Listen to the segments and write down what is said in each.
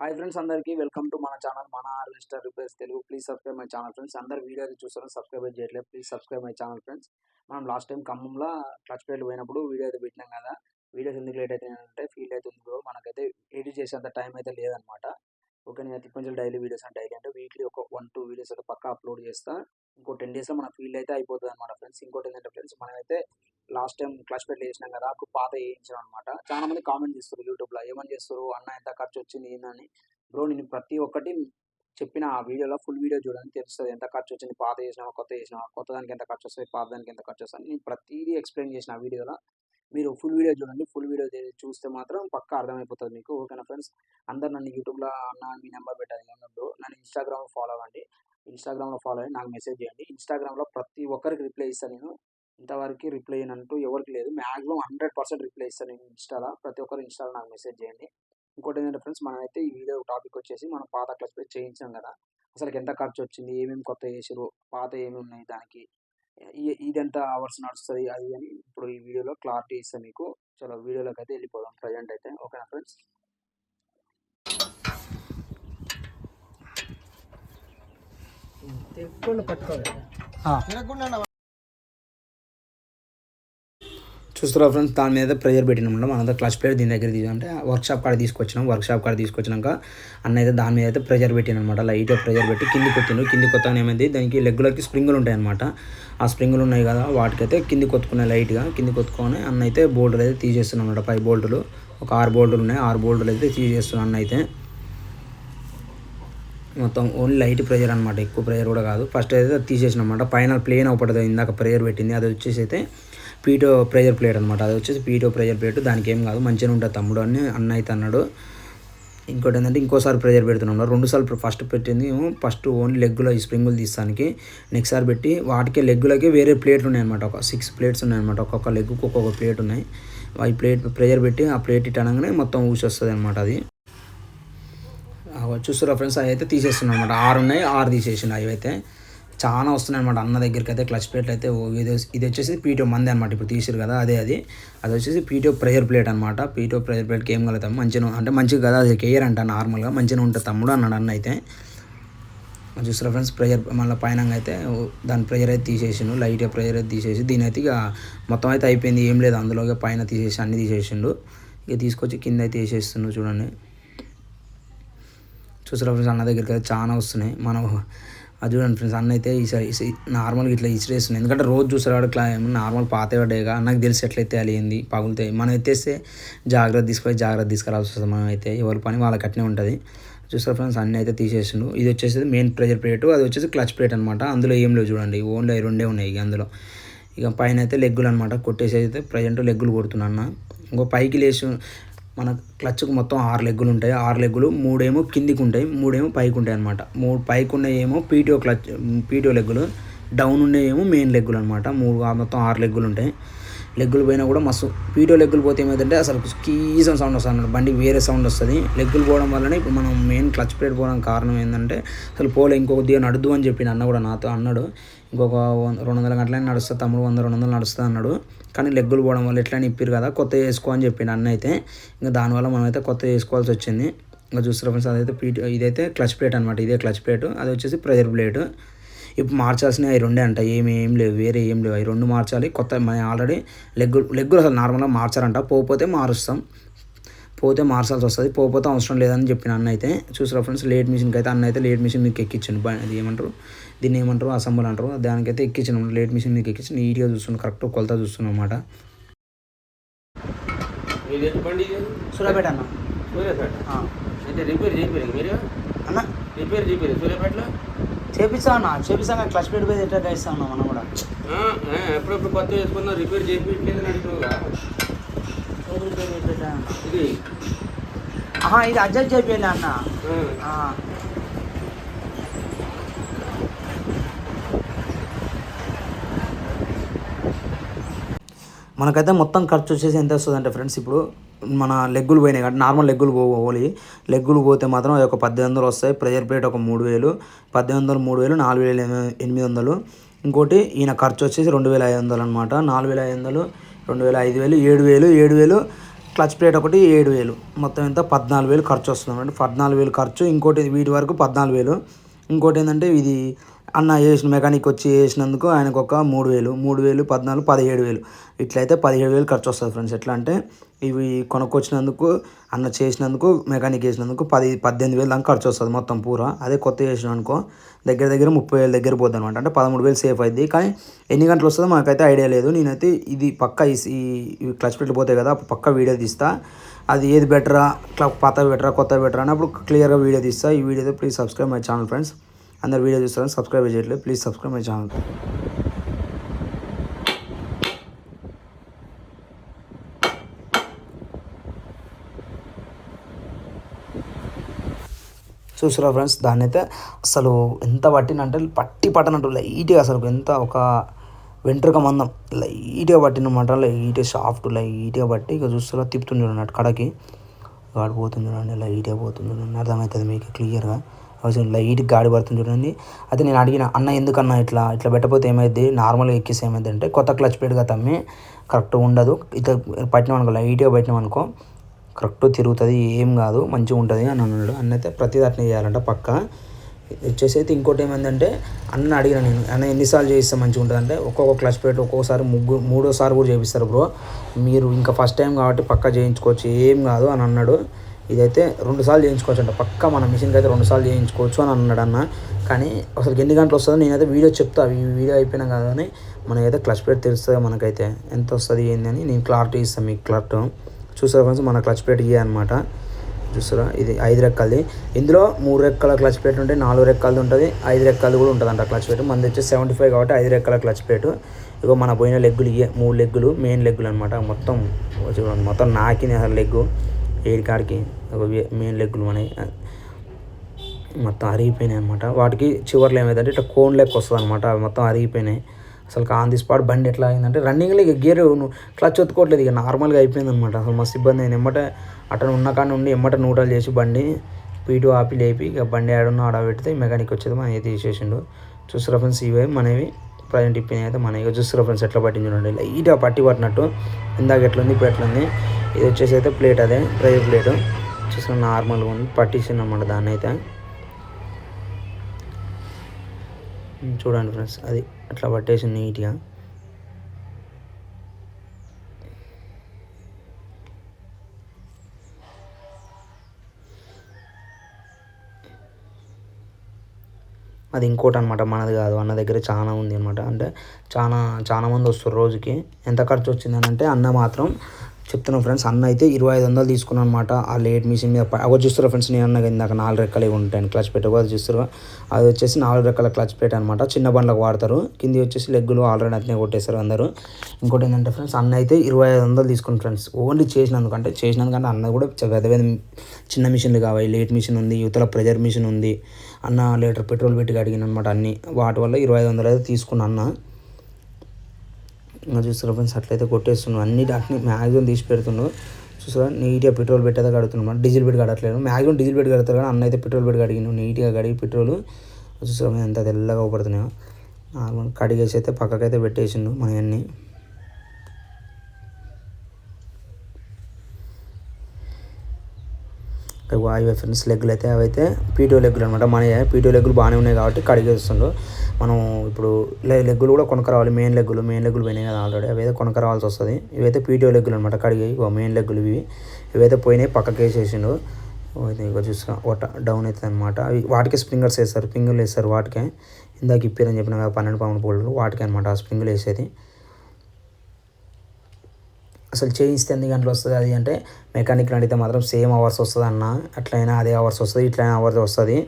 Hi friends అందరికీ welcome to మన channel మన harvester repairs Telugu please subscribe my channel friends అందరు video చూస్తారు సబ్స్క్రైబ్ చేయట్లేదు. Please subscribe my channel friends మనం లాస్ట్ టైం ఖమ్మంలో క్లచ్ ప్లేట్ పోయినప్పుడు వీడియో అయితే పెట్టినాం కదా. వీడియోస్ ఎందుకు లేట్ అయితే అంటే ఫీల్ అవుతుంది బ్రో మనకైతే ఎడిట్ చేసేంత టైం అయితే లేదనమాట ఓకే నేను తిప్పంచులు డైలీ వీడియోస్ అంటే డైలీ అంటే వీక్లీ ఒక వన్ టూ వీడియోస్ అయితే పక్కా అప్లోడ్ చేస్తా. ఇంకో టెన్ డేస్లో మన ఫీల్డ్ అయితే అయిపోతుంది అనమాట ఫ్రెండ్స్ ఇంకోటి ఏంటంటే ఫ్రెండ్స్ మనమైతే లాస్ట్ టైం క్లాస్ పెట్టి చేసినాం కదా అప్పుడు పాత వేయించాం అనమాట చాలా మంది కామెంట్ చేస్తారు యూట్యూబ్లో ఏమని చేస్తారు? అన్న ఎంత ఖర్చు వచ్చింది? ఏందని బ్రో నేను ప్రతి ఒక్కటి చెప్పిన ఆ వీడియోలో ఫుల్ వీడియో చూడండి తెలుస్తుంది ఎంత ఖర్చు వచ్చింది పాత చేసినా కొత్త చేసినా కొత్త దానికి ఎంత ఖర్చు వస్తుంది పాత దానికి ఎంత ఖర్చు వస్తుంది నేను ప్రతిదీ ఎక్స్ప్లెయిన్ చేసిన ఆ వీడియోలో. మీరు ఫుల్ వీడియో చూడండి ఫుల్ వీడియో చూస్తే మాత్రం పక్కా అర్థమైపోతుంది మీకు ఓకేనా ఫ్రెండ్స్ అందరు నన్ను యూట్యూబ్లో అన్న మీ నెంబర్ పెట్టాలి ఉన్నప్పుడు నన్ను ఇన్స్టాగ్రామ్ ఫాలో అవ్వండి. ఇన్స్టాగ్రామ్లో ఫాలో అయ్యి నాకు మెసేజ్ చేయండి. ఇన్స్టాగ్రామ్లో ప్రతి ఒక్కరికి రిప్లై ఇస్తాను నేను. ఇంతవరకు రిప్లై అంటూ ఎవరికి లేదు. మ్యాక్సిమం హండ్రెడ్ పర్సెంట్ రిప్లై ఇస్తాను నేను ఇన్స్టాలో ప్రతి ఒక్కరు ఇన్స్టాలో నాకు మెసేజ్ చేయండి. ఇంకోటి ఏంటంటే ఫ్రెండ్స్ మనమైతే ఈ వీడియో టాపిక్ వచ్చేసి మనం పాత క్లాస్ పై చేయించాం కదా. అసలు ఎంత ఖర్చు వచ్చింది? ఏమేమి కొత్త చేసారు పాత ఏమి ఉన్నాయి దానికి? ఇదెంత అవర్స్ నడుస్తుంది? అది అని ఇప్పుడు ఈ వీడియోలో క్లారిటీ ఇస్తాను మీకు. చలో వీడియోలోకి అయితే వెళ్ళిపోదాం. ప్రజెంట్ అయితే. ఓకేనా ఫ్రెండ్స్ చూస్తారా ఫ్రెండ్స్ దాని మీద ప్రెజర్ పెట్టినమాట. మనంతా క్లచ్ ప్లేట్ దీని దగ్గర తీసుకుంటే వర్క్ షాప్ కాడ తీసుకొచ్చినాం వర్క్ షాప్ కాడ తీసుకొచ్చినాక అన్న అయితే దాని మీద అయితే ప్రెజర్ పెట్టినమాట లైట్ ప్రెజర్ పెట్టి కింది కొట్టిండు. కింది కొత్తగా ఏమైంది? దానికి లెగ్గులకి స్ప్రింగులు ఉంటాయి అనమాట ఆ స్ప్రింగులు ఉన్నాయి కదా వాటికైతే కింది కొట్టుకున్నాయి లైట్గా కింది కొట్టుకొని అన్న అయితే బోల్టులు అయితే తీసేస్తున్నాం అనమాట పై బోల్టులు ఒక ఆరు బోల్టులు ఉన్నాయి. ఆరు బోల్టులు అయితే తీసేస్తున్నాం అన్న అయితే మొత్తం ఓన్లీ లైట్ ప్రెజర్ అనమాట ఎక్కువ ప్రెజర్ కూడా కాదు. ఫస్ట్ అయితే అది తీసేసిన అనమాట పైన ప్లేన్ ఒకటి ఇందాక ప్రెజర్ పెట్టింది. అది వచ్చేసి అయితే పీటో ప్రెజర్ ప్లేట్ అనమాట అది వచ్చేసి పీటో ప్రెజర్ ప్లేట్ దానికి ఏం కాదు మంచిగా ఉంటుంది తమ్ముడు అని అన్న అయితే అన్నాడు. ఇంకోటి ఏంటంటే ఇంకోసారి ప్రెజర్ పెడుతున్నాం రెండు సార్లు ఫస్ట్ పెట్టింది ఫస్ట్ ఓన్లీ లెగ్గులో ఈ స్ప్రింగులు తీస్తానికి. నెక్స్ట్ సారి పెట్టి వాటికే లెగ్గులకి వేరే ప్లేట్లు ఉన్నాయన్నమాట ఒక సిక్స్ ప్లేట్స్ ఉన్నాయన్నమాట ఒక్కొక్క లెగ్గుకు ఒక్కొక్క ప్లేట్ ఉన్నాయి. ఈ ప్లేట్ ప్రెజర్ పెట్టి ఆ ప్లేట్ ఇట్టనగానే మొత్తం ఊసి వస్తుంది అనమాట అది. అగో ఫ్రెండ్స్ అవి అయితే తీసేస్తున్నాను అనమాట ఆరు ఉన్నాయి ఆరు తీసేసిన అవి అయితే చాలా వస్తున్నాయి అనమాట అన్న దగ్గరికి అయితే క్లచ్ ప్లేట్లు అయితే ఓ ఇది ఇది వచ్చేసి పీటో మంది అనమాట ఇప్పుడు తీసారు కదా అదే అది. అది వచ్చేసి పీటో ప్రెషర్ ప్లేట్ అనమాట పీటో ప్రెషర్ ప్లేట్కి ఏం కలుగుతాం? మంచిగా అంటే మంచిగా కదా అది కేయర్ అంట నార్మల్గా మంచిగా ఉంటుంది తమ్ముడు అన్నాడు అన్న అయితే. చూస్తారా ఫ్రెండ్స్ ప్రెషర్ మళ్ళీ పైన అయితే దాని ప్రెషర్ అయితే తీసేసిండు లైట్ ప్రెషర్ అయితే తీసేసి దీని అయితే ఇక మొత్తం అయితే అయిపోయింది. ఏం లేదు అందులోగా పైన తీసేసి అన్ని తీసేసిండు ఇక తీసుకొచ్చి కింద అయితే వేసేస్తుండు చూడండి. చూసారా ఫ్రెండ్స్ అన్న దగ్గరికి అయితే చాలా వస్తున్నాయి. మనం అది చూడండి ఫ్రెండ్స్ అన్న అయితే ఈసారి నార్మల్గా ఇట్లా ఇసిరేస్తున్నాయి ఎందుకంటే రోజు చూసేవాడు క్లా నార్మల్ పాత పడ్డాయిగా నాకు తెలిసి ఎట్లయితే అలిగింది పగులుతాయి. మనం ఎత్తేస్తే జాగ్రత్త తీసుకొని జాగ్రత్త తీసుకురావాల్సి వస్తుంది మనం అయితే ఎవరి పని వాళ్ళకి అట్నే ఉంటుంది. చూసారు ఫ్రెండ్స్ అన్నీ అయితే తీసేసిండు. ఇది వచ్చేసి మెయిన్ ప్రెజర్ ప్లేట్ అది వచ్చేసి క్లచ్ ప్లేట్ అనమాట అందులో ఏం లేవు చూడండి ఓన్లీ అవి రెండే ఉన్నాయి ఇక అందులో. ఇక పైన అయితే లెగ్గులు అనమాట కొట్టేసి అయితే ప్రజెంట్ లెగ్గులు కొడుతున్నా ఇంకో పైకి లేచి మన క్లచ్కు మొత్తం ఆరు లెగ్గులు ఉంటాయి. ఆరు లెగ్గులు మూడేమో కిందికి ఉంటాయి మూడేమో పైకి ఉంటాయి అనమాట మూడు పైకి ఉన్నాయేమో పీటీఓ క్లచ్ పీటీఓ లెగ్గులు డౌన్ ఉండేయేమో మెయిన్ లెగ్గులు అనమాట మూడు ఆ మొత్తం ఆరు లెగ్గులు ఉంటాయి. లెగ్గులు పోయినా కూడా మస్తు పీటీఓ లెగ్గులు పోతే ఏమైందంటే అసలు కీసం సౌండ్ వస్తుంది అన్నమాట. బండి వేరే సౌండ్ వస్తుంది. లెగ్గులు పోవడం వల్లనే ఇప్పుడు మనం మెయిన్ క్లచ్ ప్లేట్ పోవడం కారణం ఏంటంటే అసలు పోలే ఇంకొక దిగా నడుద్దు అని చెప్పి అన్న కూడా నాతో అన్నాడు. ఇంకొక వంద- రెండు వందల గంటలైనా నడుస్తా తమ్ముడు వంద రెండు వందలు నడుస్తా అన్నాడు. కానీ లెగ్గులు పోవడం వల్ల ఎట్లా ఇప్పిరు కదా కొత్త చేసుకో అని చెప్పిన అన్న అయితే. ఇంకా దానివల్ల మనమైతే కొత్త చేసుకోవాల్సి వచ్చింది. ఇంకా చూస్తారు ఫ్రెండ్స్ అదైతే పీటీ ఇదైతే క్లచ్ ప్లేట్ అనమాట ఇదే క్లచ్ ప్లేట్ అది వచ్చేసి ప్రెజర్ ప్లేట్ ఇప్పుడు మార్చాల్సినవి అవి రెండే అంట ఏమి ఏం లేవు వేరే ఏం లేవు. అవి రెండు మార్చాలి కొత్త మన ఆల్రెడీ లెగ్గులు లెగ్గులు అసలు నార్మల్గా మార్చారంట. పోతే మారుస్తాం. పోతే మార్చాల్సి వస్తుంది. పోతే అవసరం లేదని చెప్పిన అన్న అయితే చూసారా ఫ్రెండ్స్ లేట్ మిషన్కి అయితే అన్న అయితే లేట్ మిషన్ మీకు ఎక్కించండి అది ఏమంటారు? దీన్ని ఏమంటారు? అసెంబుల్ అంటారు. దానికైతే ఎక్కించాను లేట్ మిషన్ మీకు ఎక్కించి నీట్గా చూస్తున్నాను కరెక్ట్ కొలత చూస్తున్నాను అనమాట? సూర్యాపేట అన్న. సూర్యాపేట? అంటే రిపేర్ మీరు? అన్న. రిపేర్ సూర్యాపేటలో? చేపిస్తా అన్న. చేపిస్తా క్లచ్ ప్లేట్ పోయి ఎట్లా ఇస్తా ఉన్నాం మనం కూడా. ఎప్పుడెప్పుడు కొత్త వేసుకున్నా రిపేర్ అంటున్నావుగా. ఇది. ఆహా ఇది అడ్జస్ట్ చేయాలి అన్న. ఆ, మనకైతే మొత్తం ఖర్చు వచ్చేసి ఎంత వస్తుంది అంటే ఫ్రెండ్స్ ఇప్పుడు మన లెగ్గులు పోయినాయి కాబట్టి నార్మల్ లెగ్గులు పో ఓలి లెగ్గులు పోతే మాత్రం అది ఒక పద్దెనిమిది వందలు వస్తాయి ప్రెజర్ ప్లేట్ ఒక మూడు వేలు పద్దెనిమిది వందలు మూడు వేలు నాలుగు వేలు ఎనిమిది వందలు. ఇంకోటి ఈయన ఖర్చు వచ్చేసి రెండు వేల ఐదు వందలు అనమాట నాలుగు వేల ఐదు వందలు రెండు వేల ఐదు వేలు ఏడు వేలు ఏడు వేలు క్లచ్ ప్లేట్ ఒకటి ఏడు వేలు. మొత్తం ఎంత? పద్నాలుగు వేలు ఖర్చు వస్తుంది అంటే పద్నాలుగు వేలు ఖర్చు. ఇంకోటి వీటి వరకు పద్నాలుగు వేలు. ఇంకోటి ఏంటంటే ఇది అన్న వేసిన మెకానిక్ వచ్చి వేసినందుకు ఆయనకు ఒక మూడు వేలు మూడు వేలు పద్నాలుగు పదిహేడు వేలు. ఇట్లయితే పదిహేడు వేలు ఖర్చు వస్తుంది ఫ్రెండ్స్ ఎట్లా అంటే ఇవి కొనుక్కొచ్చినందుకు అన్న చేసినందుకు మెకానిక్ వేసినందుకు పది పద్దెనిమిది వేలు దాకా ఖర్చు వస్తుంది మొత్తం పూరా. అదే కొత్త చేసిన అనుకో దగ్గర దగ్గర ముప్పై వేలు దగ్గర పోద్ది అనమాట అంటే పదమూడు వేలు సేఫ్ అయింది కానీ ఎన్ని గంటలు వస్తుందో మాకైతే ఐడియా లేదు. నేనైతే ఇది పక్క ఈ ఈ క్లచ్ పెట్టి పోతాయి కదా పక్క వీడియో తీస్తా. అది ఏది బెటరా ఇట్లా పాత బెటరా కొత్త బెటరా అని అప్పుడు క్లియర్గా వీడియో తీస్తా. ఈ video please subscribe my channel friends అందరు వీడియో చూస్తారని సబ్స్క్రైబ్ చేయట్లేదు. Please subscribe my channel. చూసారా ఫ్రెండ్స్ దాన్ని అయితే అసలు ఎంత పట్టినంటే పట్టి పట్టనట్టు లైట్గా అసలు ఎంత ఒక వెంట్రుక మందం. లైట్గా పట్టినమాట లైట్గా సాఫ్ట్ లైట్గా పట్టి ఇక చూస్తారా తిప్పుతుంది చూడండి అటు కడకి. గాడి పోతుంది చూడండి లైట్గా పోతుంది చూడండి. అర్థమవుతుంది మీకు క్లియర్గా. అసలు లైట్ గాడి పడుతుంది చూడండి. అయితే నేను అడిగిన అన్న ఎందుకన్నా ఇట్లా? ఇట్లా పెట్టకపోతే ఏమైంది నార్మల్గా ఎక్కేసి ఏమైంది అంటే కొత్త క్లచ్ ప్లేట్గా తమ్మి కరెక్ట్ ఉండదు. ఇట్లా పట్టినాం అనుకో లైట్గా పెట్టినాం అనుకో కరెక్ట్ తిరుగుతుంది ఏం కాదు మంచిగా ఉంటుంది అని అన్నాడు. అన్న అయితే ప్రతి అట్నే చేయాలంట పక్క. వచ్చేసి అయితే ఇంకోటి ఏమైందంటే అన్న అడిగిన నేను అన్న ఎన్నిసార్లు చేయిస్తే మంచిగా ఉంటుంది? అంటే ఒక్కొక్క క్లచ్ ప్లేట్ ఒక్కోసారి ముగ్గురు మూడోసారి కూడా చేపిస్తారు బ్రో. మీరు ఇంకా ఫస్ట్ టైం కాబట్టి పక్క చేయించుకోవచ్చు ఏం కాదు అని అన్నాడు. ఇదైతే రెండు సార్లు చేయించుకోవచ్చు అంట పక్క మన మిషన్కి అయితే రెండు సార్లు చేయించుకోవచ్చు అని అన్నాడు అన్న. కానీ అసలు ఎన్ని గంటలు వస్తుందో నేనైతే వీడియో చెప్తా. ఈ వీడియో అయిపోయినా కానీ మనకైతే క్లచ్ ప్లేట్ తెలుస్తుంది మనకైతే. ఎంత వస్తుంది ఏంది అని నేను క్లారిటీ ఇస్తాను మీకు క్లారిటీ. చూసారా ఫ్రెండ్స్? మన క్లచ్ ప్లేట్ ఇయ్య అనమాట చూసారా? ఇది ఐదు రెక్కలది. ఇందులో మూడు రెక్కల క్లచ్ ప్లేట్ ఉంటాయి నాలుగు రెక్కలది ఉంటుంది. ఐదు రెక్కలది కూడా ఉంటుంది అంట క్లచ్ ప్లేట్. మనది వచ్చి సెవెంటీ ఫైవ్ కాబట్టి ఐదు రెక్కల క్లచ్ ప్లేట్. ఇగో మన పోయిన లెగ్గులు ఇయ్యే మూడు లెగ్గులు మెయిన్ లెగ్గులు అనమాట మొత్తం మొత్తం నాకింది అసలు లెగ్గు. ఏడి కాడికి మెయిన్ లెగ్గులు మనవి మొత్తం అరిగిపోయినాయి అనమాట వాటికి చివర్లో ఏమైందంటే ఇట్లా కోన్ లెక్క వస్తుంది అనమాట అవి మొత్తం అరిగిపోయినాయి. అసలు ఆన్ ది స్పాట్ బండి ఎట్లా అయిందంటే రన్నింగ్లో ఇక గేర్ క్లచ్ ఒత్తుకోవట్లేదు. ఇక నార్మల్గా అయిపోయింది అనమాట అసలు మస్తు ఇబ్బంది అయింది ఎమ్మట అట్లా ఉన్న కాడ నుండి ఎమ్మట నూటలు చేసి బండి పీటు ఆపి లేపి ఇక బండి ఆడున్న ఆడ పెడితే మెకానిక్ వచ్చేది మన అయితే తీసేసిండు. చూసారా ఫ్రెండ్స్ ఇవే మనవి. ప్రజెంట్ ఇప్పిన అయితే మన ఇక చూసారా ఫ్రెండ్స్ ఎట్లా పట్టింది చూడండి లైట్గా పట్టి పట్టినట్టు. ఇందాక ఎట్లుంది ఇప్పుడు ఎట్లుంది? ఇది వచ్చేసి అయితే ప్లేట్ అదే ప్రైవేట్ ప్లేట్. చూసిన నార్మల్గా ఉంది పట్టించింది అనమాట దాన్ని అయితే. చూడండి ఫ్రెండ్స్ అది అట్లా పట్టేసింది నీట్గా. అది ఇంకోటి అనమాట మనది కాదు అన్న దగ్గర చాలా ఉంది అనమాట అంటే చాలా చాలా మంది వస్తారు రోజుకి. ఎంత ఖర్చు వచ్చిందని అంటే అన్న మాత్రం చెప్తున్నాను ఫ్రెండ్స్. అన్న అయితే ఇరవై ఐదు వందలు తీసుకున్నాను అనమాట ఆ లేట్ మిషన్ మీద అవి చూస్తారు ఫ్రెండ్స్ నేను అన్నగా ఇందాక నాలుగు రెక్కలు ఉంటాయి క్లచ్ ప్లేట్ అది చూస్తారు అది వచ్చేసి నాలుగు రెక్కల క్లచ్ ప్లేట్ అనమాట చిన్న బండ్లకు వాడతారు. కింది వచ్చేసి లెగ్గులు ఆల్రెడీ అట్నే కొట్టేస్తారు అందరూ. ఇంకోటి ఏంటంటే ఫ్రెండ్స్ అన్న అయితే ఇరవై ఐదు వందలు తీసుకుని ఫ్రెండ్స్. ఓన్లీ చేసినందుకు అంటే చేసినందుకంటే అన్న కూడా పెద్ద పెద్ద చిన్న మిషన్లు కావాలి. లేట్ మిషన్ ఉంది యువతల ప్రెజర్ మిషన్ ఉంది. అన్న లీటర్ పెట్రోల్ పెట్టి అడిగిన అనమాట అన్ని. వాటి వల్ల ఇరవై ఐదు వందలు అయితే తీసుకున్న అన్న. చూస్తారు ఫ్రెండ్స్ అట్లయితే కొట్టేస్తున్నాను అన్ని అన్ని మ్యాక్సిమం తీసి పెడుతున్నాను చూసారా నీట్గా పెట్రోల్ పెట్టేదా కడుతున్నాడు డీజిల్ పెట్టి కడట్లేదు మ్యాక్సిమం డీజిల్ పెట్టి కడతారు కానీ అన్న అయితే పెట్రోల్ పెట్టి కడిగిను నీట్గా కడిగి పెట్రోల్. చూసారా ఎంత తెల్లగా పడుతున్నాయో నార్మల్ కడిగేసి అయితే పక్కకైతే పెట్టేసిండు మన అన్నీ వాయువే ఫ్రెండ్స్ లెగ్గులు అయితే అవైతే పీటీఓ లెగ్గులు అనమాట మన పీటీఓ లెగ్గులు బాగానే ఉన్నాయి కాబట్టి కడిగేస్తుండ్రు మనం ఇప్పుడు లెగ్గులు కూడా కొనక రావాలి మెయిన్ లెగ్గులు మెయిన్ లెగ్గులు పోయినాయి కదా ఆల్రెడీ. అవైతే కొనక రావాల్సి వస్తుంది. ఇవైతే పీటీఓ లెగ్గులు అనమాట కడిగాయి మెయిన్ లెగ్గులు ఇవి. ఇవైతే పోయినాయి పక్కకి వేసేసిండు ఇంకా చూసిన ఒట డౌన్ అవుతుంది అనమాట అవి వాటికే స్ప్రింగర్స్ వేస్తారు. స్ప్రింగులు వేస్తారు వాటికే. ఇందాక ఇప్పారని చెప్పిన కదా పన్నెండు పౌండ్ పోల్లు వాటికే అనమాట ఆ స్ప్రింగులు వేసేది. అసలు చేయిస్తే ఎన్ని గంటలు వస్తుంది అది అంటే మెకానిక్ని అడిగితే మాత్రం సేమ్ అవర్స్ వస్తుంది అన్న అట్లయినా అదే అవర్స్ వస్తుంది ఇట్లయినా అవర్స్ వస్తుంది.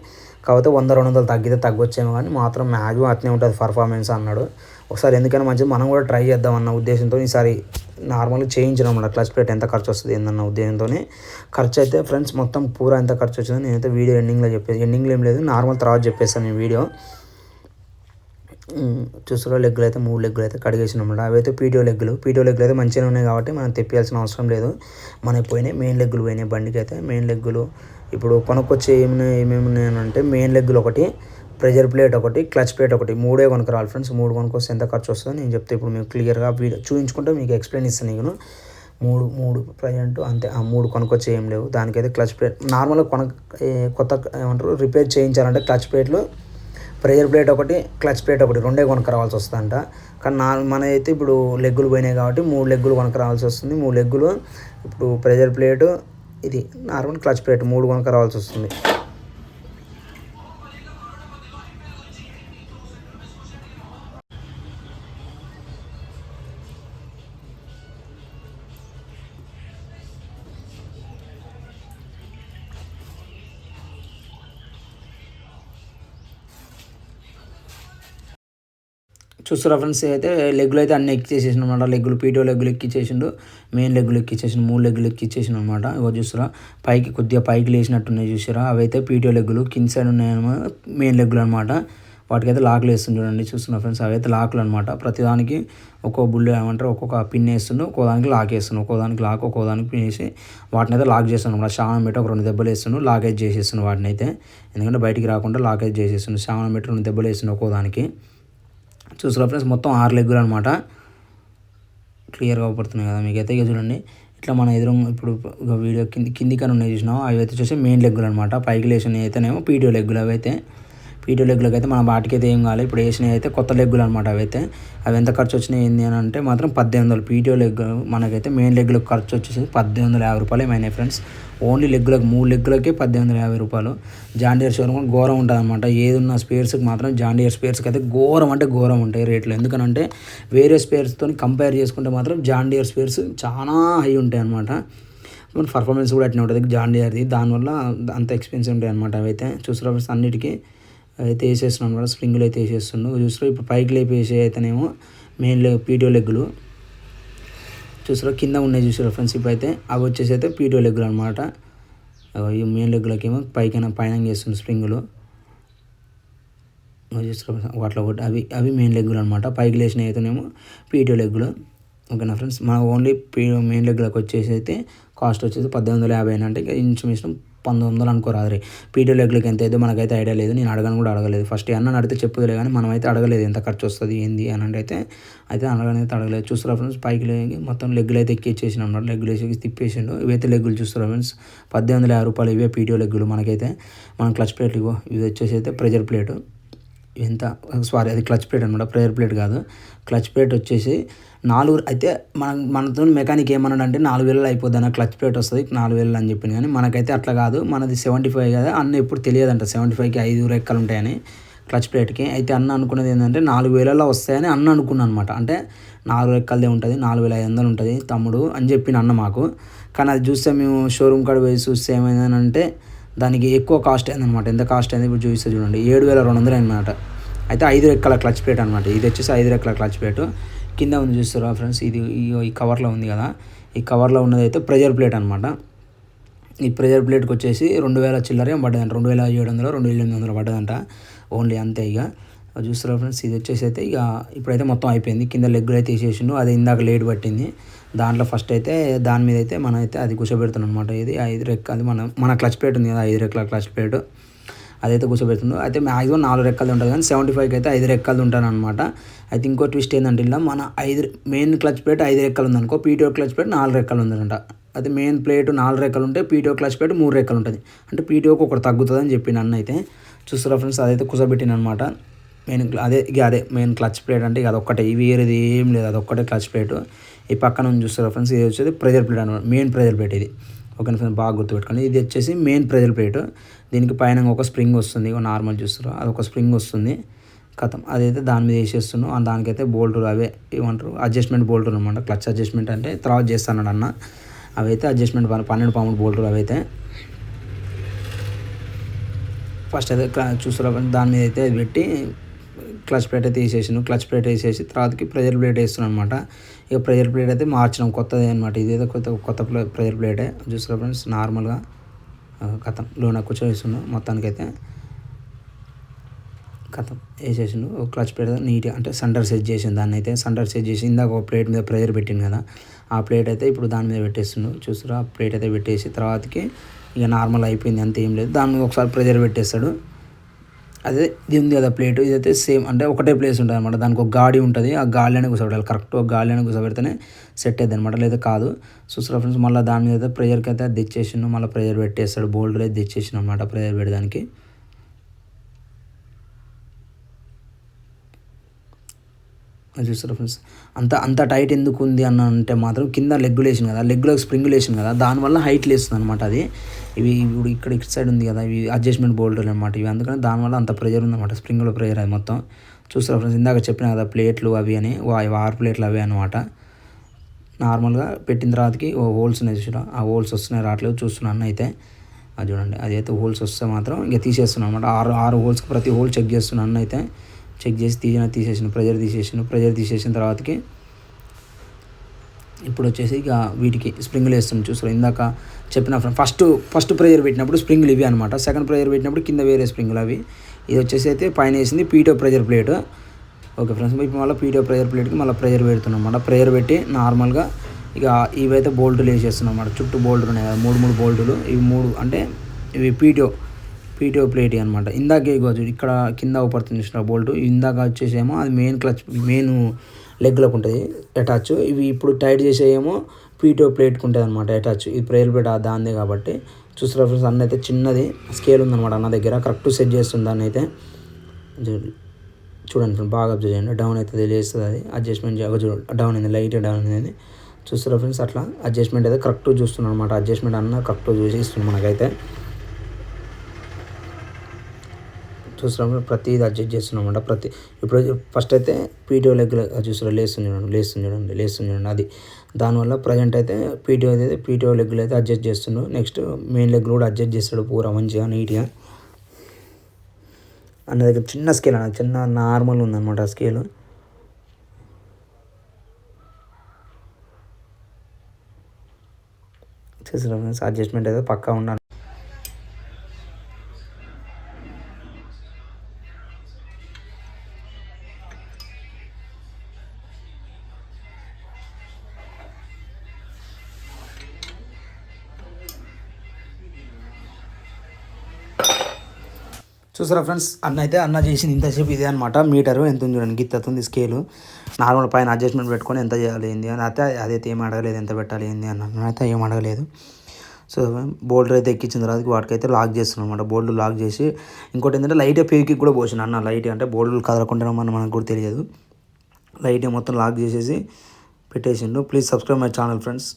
కాకపోతే వంద రెండు వందలు తగ్గితే తగ్గొచ్చేమో కానీ మాత్రం మ్యాక్సిమం అట్నే ఉంటుంది పర్ఫార్మెన్స్ అన్నాడు. ఒకసారి ఎందుకైనా మంచిది మనం కూడా ట్రై చేద్దాం అన్న ఉద్దేశంతో ఈసారి నార్మల్గా చేయించడం అన్నమాట క్లచ్ ప్లేట్ ఎంత ఖర్చు వస్తుంది ఏందన్న ఉద్దేశంతో ఖర్చు అయితే ఫ్రెండ్స్ మొత్తం పూరా ఎంత ఖర్చు వచ్చిందో నేనైతే వీడియో ఎండింగ్లో చెప్పేది ఎండింగ్లో ఏం లేదు నార్మల్ తర్వాత చెప్పేస్తాను నేను వీడియో. చూసారో లెగ్గులు అయితే మూడు లెగ్గులు అయితే కడిగేసినమాట అవైతే పీడియో లెగ్గులు. పీడియో లెగ్గులు అయితే మంచిగానే ఉన్నాయి కాబట్టి మనం తెప్పియాల్సిన అవసరం లేదు. మనకి పోయినాయి మెయిన్ లెగ్గులు పోయినాయి బండికి అయితే. మెయిన్ లెగ్గులు ఇప్పుడు కొనుక్కొచ్చే ఏమైనా ఏమేమి ఉన్నాయనంటే మెయిన్ లెగ్గులు ఒకటి ప్రెజర్ ప్లేట్ ఒకటి క్లచ్ ప్లేట్ ఒకటి. మూడే కొనుక్కరాలి ఫ్రెండ్స్. మూడు కొనుక్కొస్తే ఎంత ఖర్చు వస్తుందో నేను చెప్తే ఇప్పుడు మీకు క్లియర్గా వీడియో చూపించుకుంటే మీకు ఎక్స్ప్లెయిన్ ఇస్తాను నేను. మూడు మూడు ప్రజెంట్ అంతే. ఆ మూడు కొనుక్కొచ్చి ఏం లేవు. దానికైతే క్లచ్ ప్లేట్ నార్మల్గా కొన కొత్త ఏమంటారు? రిపేర్ చేయించాలంటే క్లచ్ ప్లేట్లు ప్రెజర్ ప్లేట్ ఒకటి క్లచ్ ప్లేట్ ఒకటి రెండే కొనుక్క రావాల్సి వస్తుందంట. కానీ నా మనదైతే ఇప్పుడు లెగ్గులు పోయినాయి కాబట్టి మూడు లెగ్గులు కొనుక్క రావాల్సి వస్తుంది. మూడు లెగ్గులు ఇప్పుడు ప్రెజర్ ప్లేటు ఇది నార్మల్ క్లచ్ ప్లేట్ మూడు కొనుక్క రావాల్సి వస్తుంది. చూస్తున్నా ఫ్రెండ్స్ అయితే లెగ్గులు అయితే అన్ని ఎక్కిచ్చేసేసిన అనమాట లెగ్గులు పీటో లెగ్గులు ఎక్కిచ్చేసిండు మెయిన్ లెగ్గులు ఎక్కిచ్చేసిన మూడు లెగ్గులు ఎక్కిచ్చేసిన అనమాట ఇగో చూస్తారా పైకి కొద్దిగా పైకి లేచినట్టున్నాయి చూసారా అవైతే పీటో లెగ్గులు కింద సైడ్ ఉన్నాయన్నమాట మెయిన్ లెగ్గులు అనమాట వాటికైతే లాక్లు వేస్తుంది చూడండి చూస్తున్నా ఫ్రెండ్స్ అవైతే లాక్లు అనమాట ప్రతిదానికి ఒక్కో బుల్లు ఏమంటారు ఒక్కొక్క పిన్ వేస్తుండు ఒక్కో దానికి లాక్ వేస్తుండు. ఒక్కో దానికి లాక్ ఒక్కో దానికి పిన్ వేసి వాటిని అయితే లాక్ చేస్తాను అనమాట శావనం పెట్టి ఒక రెండు దెబ్బలు వేస్తుండు లాకేజ్ అయితే చేసేస్తుండు వాటిని అయితే. ఎందుకంటే బయటికి రాకుండా లాకేజ్ చేసేస్తుండు. శావనం పెట్టి రెండు దెబ్బలు వేస్తుండు ఒక్కో దానికి. చూసారా ఫ్రెండ్స్ మొత్తం ఆరు లెగ్గులు అనమాట క్లియర్గా అవుపడుతున్నాయి కదా మీకైతే ఇక చూడండి. ఇట్లా మన ఎదురు ఇప్పుడు వీడియో కింది కింది ఉన్నాయి చూసినాం అవి అయితే చూసి మెయిన్ లెగ్గులు అనమాట పైకి లేచినవి అయితేనేమో పీడియో లెగ్గులు అవి అయితే. పీటీఓ లెగ్లకు అయితే మన వాటికి అయితే ఏం కాలేదు. ఇప్పుడు వేసినవి అయితే కొత్త లెగ్గులు అనమాట అవి అయితే. అవి ఎంత ఖర్చు వచ్చినాయి ఏంది అని అంటే మాత్రం పద్దెనిమిది వందలు. పీటీఓ లెగ్ మనకైతే మెయిన్ లెగ్లకు ఖర్చు వచ్చేసి పద్దెనిమిది వందల యాభై రూపాయలు ఏమైనాయి ఫ్రెండ్స్. ఓన్లీ లెగ్గులకు మూడు లెగ్గులకే పద్దెనిమిది వందల యాభై రూపాయలు. జాండియర్ షోరూమ్ ఘోరం ఉంటుంది అనమాట ఏదున్న స్పేర్స్కి మాత్రం జాండియర్ స్పేర్స్కి అయితే ఘోరం అంటే ఘోరం ఉంటాయి రేట్లు. ఎందుకనంటే వేరే స్పేర్స్తో కంపేర్ చేసుకుంటే మాత్రం జాండియర్ స్పేర్స్ చాలా హై ఉంటాయి అనమాట మన పర్ఫార్మెన్స్ కూడా అట్నే ఉంటుంది జాండియర్ది. దానివల్ల అంత ఎక్స్పెన్సివ్ ఉంటాయి అనమాట అవైతే చూసారా ఫ్రెండ్స్ అన్నిటికీ. అయితే వేసేస్తున్నాను అనమాట స్ప్రింగ్లు అయితే వేసేస్తుండు చూసారా ఇప్పుడు పైకి లేపి వేసే అయితేనేమో మెయిన్ లెగ్ పీటీఓ లెగ్గులు. చూసారా కింద ఉన్నాయి చూసారా ఫ్రెండ్స్ ఇప్పుడు అయితే అవి వచ్చేసి అయితే పీటీఓ లెగ్గులు అనమాట ఈ మెయిన్ లెగ్గులకేమో పైకైనా పైన చేస్తుంది స్ప్రింగులు. చూసారా వాటిలో ఒకటి అవి అవి మెయిన్ లెగ్గులు అనమాట పైకి లేచిన అయితేనేమో పీటీఓ లెగ్గులు. ఓకేనా ఫ్రెండ్స్? మన ఓన్లీ పీ మెయిన్ లెగ్గులకు వచ్చేసి అయితే కాస్ట్ వచ్చేసి పద్దెనిమిది వందల యాభై అంటే ఇంకా ఇంచుమించు పంతొమ్మిది వందలు అనుకోరాదు రే పీటీఓ లెగ్లకి ఎంత అయితే మనకైతే ఐడియా లేదు. నేను అడగను కూడా అడగలేదు. ఫస్ట్ అన్న అడిగితే చెప్పుదులే కానీ మనం అయితే అడగలేదు ఎంత ఖర్చు వస్తుంది ఏంది అని అంటే అయితే అయితే అనగానే అడగలేదు. చూస్తారా ఫ్రెండ్స్ పైకి లేని మొత్తం లెగ్గులు అయితే ఎక్కిచ్చేసిన అన్నమాట. లెగ్గులు వేసి తిప్పేసిండు. ఇవైతే లెగ్గులు చూస్తారా ఫ్రెండ్స్ పద్దెనిమిది వందల యాభై రూపాయలు ఇవే పీటీఓ లెగ్గులు మనకైతే. మన క్లచ్ ప్లేట్ ఇగో ఇది వచ్చేసి అయితే ప్రెజర్ ప్లేటు. ఎంత? సారీ అది క్లచ్ ప్లేట్ అనమాట ప్రేయర్ ప్లేట్ కాదు. క్లచ్ ప్లేట్ వచ్చేసి నాలుగు అయితే మన మనతో మెకానిక్ ఏమన్నాడు అంటే నాలుగు వేలలో అయిపోద్ది అన్న క్లచ్ ప్లేట్ వస్తుంది నాలుగు వేలు అని చెప్పింది కానీ మనకైతే అట్లా కాదు. మనది సెవెంటీ ఫైవ్ కదా అన్న ఎప్పుడు తెలియదంట. సెవెంటీ ఫైవ్కి ఐదు రెక్కలు ఉంటాయని క్లచ్ ప్లేట్కి. అయితే అన్న అనుకున్నది ఏంటంటే నాలుగు వేలలో వస్తాయని అన్న అనుకున్నాను అనమాట అంటే నాలుగు రెక్కలదే ఉంటుంది నాలుగు వేల ఐదు వందలు ఉంటుంది తమ్ముడు అని చెప్పిన అన్న మాకు. కానీ అది చూస్తే మేము షోరూమ్ కాడ పోయి చూస్తే ఏమైందనంటే దానికి ఎక్కువ కాస్ట్ అయిందనమాట ఎంత కాస్ట్ అయింది ఇప్పుడు చూస్తే చూడండి. ఏడు వేల రెండు వందలు అనమాట అయితే ఐదు రెక్కల క్లచ్ ప్లేట్ అనమాట ఇది వచ్చేసి ఐదు రెక్కల క్లచ్ ప్లేట్. కింద ఉంది చూస్తారా ఫ్రెండ్స్. ఇది ఈ- ఈ కవర్లో ఉంది కదా. ఈ కవర్లో ఉన్నది అయితే ప్రెజర్ ప్లేట్ అనమాట ఈ ప్రెజర్ ప్లేట్కి వచ్చేసి రెండు వేల చిల్లరే పడ్డదంట. రెండు వేల ఏడు వందలు రెండు వేల ఎనిమిది వందలు పడ్డదంట. ఓన్లీ అంతే ఇక చూస్తారా ఫ్రెండ్స్. ఇది వచ్చేసి అయితే ఇక ఇప్పుడైతే మొత్తం అయిపోయింది. కింద లెగ్గులు అయితే తీసేసిండు అది ఇందాక లేట్ పట్టింది. దాంట్లో ఫస్ట్ అయితే దాని మీద అయితే మనం అయితే అది కూర్చోబెడుతున్నాం అనమాట ఇది ఐదు రెక్క అది మన మన క్లచ్ ప్లేట్ ఉంది కదా. ఐదు రెక్కల క్లచ్ ప్లేట్. అదైతే కూర్చోబెడుతుందో అయితే మ్యాక్సిమం నాలుగు రెక్కలు ఉంటుంది కానీ సెవెంటీ ఫైవ్కి అయితే ఐదు రెక్కలు ఉంటాను అనమాట అయితే ఇంకో ట్విస్ట్ ఏంటంటే ఇలా మన ఐదు మెయిన్ క్లచ్ ప్లేట్ ఐదు రెక్కలు ఉందనుకో పీటీఓ క్లచ్ ప్లేట్ నాలుగు రెక్కలు ఉందంట అయితే మెయిన్ ప్లేట్ నాలుగు రెక్కలు ఉంటే పీటీఓ క్లచ్ ప్లేట్ మూడు రెక్కలు ఉంటుంది. అంటే పీటీఓకి ఒకటి తగ్గుతుంది అని చెప్పి నన్ను అయితే చూస్తారా ఫ్రెండ్స్ అదైతే కూర్చోబెట్టిన అనమాట మెయిన్ అదే ఇక అదే మెయిన్ క్లచ్ ప్లేట్ అంటే ఇక అదొక్కటే. ఇవి వేరేది ఏం లేదు. అదొక్కటే క్లచ్ ప్లేట్. ఈ పక్కన చూస్తారా ఫ్రెండ్స్ ఇది వచ్చేది ప్రెజర్ ప్లేట్ అనమాట మెయిన్ ప్రెజర్ ప్లేట్ ఇది. ఓకే ఫ్రెండ్స్ బాగా గుర్తుపెట్టుకోండి. ఇది వచ్చేసి మెయిన్ ప్రెజర్ ప్లేట్ దీనికి పైన ఒక స్ప్రింగ్ వస్తుంది. ఒక నార్మల్ చూస్తారు అది ఒక స్ప్రింగ్ వస్తుంది. కథం అదైతే దాని మీద వేసేస్తున్నాం. దానికైతే బోల్టులు అవే ఏమంటారు? అడ్జస్ట్మెంట్ బోల్టులు అనమాట క్లచ్ అడ్జస్ట్మెంట్ అంటే తర్వాత చేస్తాను అన్న అవైతే అడ్జస్ట్మెంట్ పన్నెండు పౌండ్ బోల్టులు అవైతే. ఫస్ట్ అయితే క్లా- దాని మీద అయితే పెట్టి క్లచ్ ప్లేట్ అయితే వేసేసాను క్లచ్ ప్లేట్ వేసేసి తర్వాతకి ప్రెజర్ ప్లేట్ వేస్తున్నాను అనమాట ఇక ప్రెజర్ ప్లేట్ అయితే మార్చినాం కొత్తది అనమాట ఇదేదో కొత్త కొత్త ప్లే ప్రెజర్ ప్లేటే. చూసుకో ఫ్రెండ్స్ నార్మల్గా కథం. లోన కూర్చోవేస్తున్నాం మొత్తానికైతే కథం వేసేసిండు. ఒక క్లచ్ ప్లేట్ నీట్గా అంటే సెంటర్ సెట్ చేసిండు. దాన్ని అయితే సెంటర్ సెట్ చేసి ఇందాక ఒక ప్లేట్ మీద ప్రెజర్ పెట్టింది కదా. ఆ ప్లేట్ అయితే ఇప్పుడు దాని మీద పెట్టేస్తుండు చూస్తారా ఆ ప్లేట్ అయితే పెట్టేసి తర్వాతకి ఇక నార్మల్ అయిపోయింది. అంత ఏం లేదు. దాని మీద ఒకసారి ప్రెజర్ పెట్టేస్తాడు. అదే ఇది ఉంది కదా ప్లేట్ ఇదైతే సేమ్ అంటే ఒకటే ప్లేస్ ఉంటుంది అనమాట దానికి ఒక గాడి ఉంటుంది. ఆ గాలిలోనే కూర్చోబెట్టాలి. కరెక్ట్ ఒక గాలిలోనే కూర్చోబెడితేనే సెట్ అవుతుంది అనమాట లేదా కాదు. చూసారా ఫ్రెండ్స్ మళ్ళీ దాని మీద అయితే ప్రెజర్కి అయితే అది తెచ్చేసిండు. మళ్ళీ ప్రెజర్ పెట్టేస్తాడు. బోల్డర్ అయితే తెచ్చేసిన అనమాట ప్రెజర్ పెట్టడానికి అది ఫ్రెండ్స్ అంత అంత టైట్ ఎందుకు ఉంది అన్న అంటే మాత్రం కింద లెగ్గులు వేసింది కదా. లెగ్గులకు స్ప్రింగ్ వేసింది కదా. దానివల్ల హైట్ లేస్తుంది అనమాట అది. ఇవి ఇప్పుడు ఇక్కడ ఇటు సైడ్ ఉంది కదా ఇవి అడ్జస్ట్మెంట్ బోల్డర్ అనమాట ఇవి అందుకని దానివల్ల అంత ప్రెజర్ ఉందన్నమాట స్ప్రింగ్లో ప్రెజర్ అది మొత్తం. చూస్తారు ఫ్రెండ్స్ ఇందాక చెప్పిన కదా ప్లేట్లు అవి అని వా- ఆరు ప్లేట్లు అవి అనమాట నార్మల్గా పెట్టిన తర్వాతకి ఓ హోల్స్ ఉన్నాయి చూడ ఆ హోల్స్ వస్తున్నాయి రావట్లేదు చూస్తున్నాను అయితే. అది చూడండి అది అయితే హోల్స్ వస్తే మాత్రం ఇంకా తీసేస్తున్నాను అనమాట ఆరు ఆరు హోల్స్కి ప్రతి హోల్ చెక్ చేస్తున్నాను అయితే. చెక్ చేసి తీసిన తీసేసిన ప్రెజర్ తీసేసిన ప్రెజర్ తీసేసిన తర్వాతకి ఇప్పుడు వచ్చేసి ఇక వీటికి స్ప్రింగ్లు వేస్తున్నాం చూసారు ఇందాక చెప్పిన ఫస్ట్ ఫస్ట్ ప్రేయర్ పెట్టినప్పుడు స్ప్రింగ్లు ఇవి అనమాట సెకండ్ ప్రేయర్ పెట్టినప్పుడు కింద వేరే స్ప్రింగ్లు అవి. ఇది వచ్చేసి అయితే పైన వేసింది PTO pressure plate. Okay friends ఇప్పుడు మళ్ళీ పీటో ప్రెజర్ ప్లేట్కి మళ్ళీ ప్రేయర్ పెడుతున్నాం అనమాట ప్రేయర్ పెట్టి నార్మల్గా ఇక ఇవైతే బోల్టులు వేసేస్తున్నాం అన్నమాట. చుట్టూ బోల్టులు ఉన్నాయి కదా మూడు మూడు బోల్టులు. ఇవి మూడు అంటే ఇవి పీటో పీటీఓ ప్లేట్ అనమాట ఇందాక ఇగోచ్చు ఇక్కడ కింద పడుతుంది చూసిన బోల్ట్ ఇందాక వచ్చేసేమో అది మెయిన్ క్లచ్ మెయిన్ లెగ్లకు ఉంటుంది అటాచ్ ఇవి ఇప్పుడు టైట్ చేసేయేమో పీటీఓ ప్లేట్కి ఉంటుంది అనమాట అటాచ్ ఈ ప్రేయర్ ప్లేట్ దాందే కాబట్టి. చూసిన ఫ్రెండ్స్ అన్న అయితే చిన్నది స్కేల్ ఉందన్నమాట అన్న దగ్గర కరెక్ట్ సెట్ చేస్తుంది దాన్ని అయితే. చూడండి ఫ్రెండ్స్ బాగా అబ్జర్వ్ చేయండి. డౌన్ అయితే తెలియస్తుంది అది అడ్జస్ట్మెంట్ చూడండి డౌన్ అయింది లైట్ డౌన్ అయింది. చూస్తారా ఫ్రెండ్స్ అట్లా అడ్జస్ట్మెంట్ అయితే కరెక్ట్ చూస్తున్నాను అనమాట అడ్జస్ట్మెంట్ అన్న కరెక్ట్ చూసి ఇస్తుంది మనకైతే. చూస్తున్నాం. ప్రతిది అడ్జస్ట్ చేస్తున్నాం అనమాట ప్రతి ఇప్పుడు ఫస్ట్ అయితే పీటీఓ లెగ్ చూస్తున్నారు. లేస్తుంది చూడండి లేస్తుంది చూడండి లేస్తుంది చూడండి. అది దానివల్ల ప్రజెంట్ అయితే పీటీఓ అయితే పీటీఓ లెగ్గులు అయితే అడ్జస్ట్ చేస్తున్నాడు. నెక్స్ట్ మెయిన్ లెగ్ కూడా అడ్జస్ట్ చేస్తాడు పూరా మంచిగా నీట్గా. అన్న దగ్గర చిన్న స్కేల్ అన్న చిన్న నార్మల్ ఉందన్నమాట ఆ స్కేల్ చేసిన అడ్జస్ట్మెంట్ అయితే పక్కా ఉండాలి. చూసారా ఫ్రెండ్స్? అన్న అయితే అన్న చేసింది ఇంతసేపు ఇదే అనమాట మీటరు ఎంత ఉంది చూడండి గిత్త ఉంది స్కేలు. నార్మల్ పైన అడ్జస్ట్మెంట్ పెట్టుకొని ఎంత చేయాలి ఏంది అని అయితే అదైతే ఏం అడగలేదు ఎంత పెట్టాలి ఏంది అని అయితే ఏం అడగలేదు. సో బోల్డర్ అయితే ఎక్కించిన తర్వాత వాటికైతే లాక్ చేస్తున్నాం అనమాట బోల్డ్ లాక్ చేసి ఇంకోటి ఏంటంటే లైట్ పేకి కూడా పోసిన అన్న. లైట్ అంటే బోల్డ్లు కదలకుండా మనకు కూడా తెలియదు. లైట్ మొత్తం లాక్ చేసేసి పెట్టేసిండు. Please subscribe my channel friends